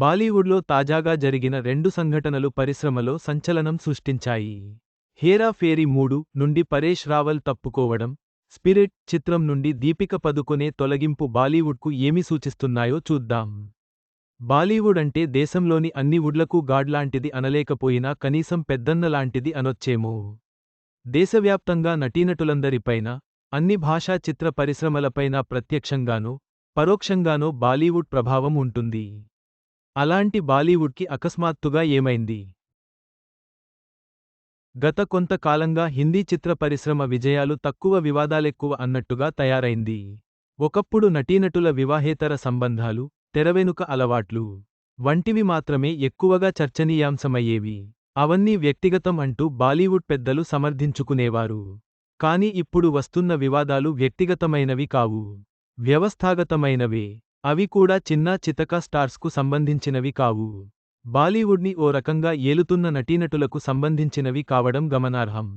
బాలీవుడ్లో తాజాగా జరిగిన రెండు సంఘటనలు పరిశ్రమలో సంచలనం సృష్టించాయి. హేరా ఫేరీ మూడు నుండి పరేష్ రావల్ తప్పుకోవడం స్పిరిట్ చిత్రం నుండి దీపిక పదుకునే తొలగింపు బాలీవుడ్కు ఏమి సూచిస్తున్నాయో చూద్దాం. బాలీవుడ్ అంటే దేశంలోని అన్ని వుడ్లకు గాడ్లాంటిది అనలేకపోయినా కనీసం పెద్దన్న లాంటిది అనొచ్చేమో. దేశవ్యాప్తంగా నటీనటులందరిపైన అన్ని భాషా చిత్ర పరిశ్రమలపైన ప్రత్యక్షంగానో పరోక్షంగానో బాలీవుడ్ ప్రభావం ఉంటుంది. అలాంటి బాలీవుడ్కి అకస్మాత్తుగా ఏమైంది? గత కొంతకాలంగా హిందీ చిత్ర పరిశ్రమ విజయాలు తక్కువ వివాదాలెక్కువ అన్నట్టుగా తయారైంది. ఒకప్పుడు నటీనటుల వివాహేతర సంబంధాలు తెరవెనుక అలవాట్లు వంటివి మాత్రమే ఎక్కువగా చర్చనీయాంశమయ్యేవి. అవన్నీ వ్యక్తిగతం అంటూ బాలీవుడ్ పెద్దలు సమర్థించుకునేవారు. కాని ఇప్పుడు వస్తున్న వివాదాలు వ్యక్తిగతమైనవి కావు. వ్యవస్థాగతమైనవే. అవి కూడా చిన్నా చితకా స్టార్స్కు సంబంధించినవి కావు. బాలీవుడ్ని ఓ రకంగా ఏలుతున్న నటీనటులకు సంబంధించినవి కావడం గమనార్హం.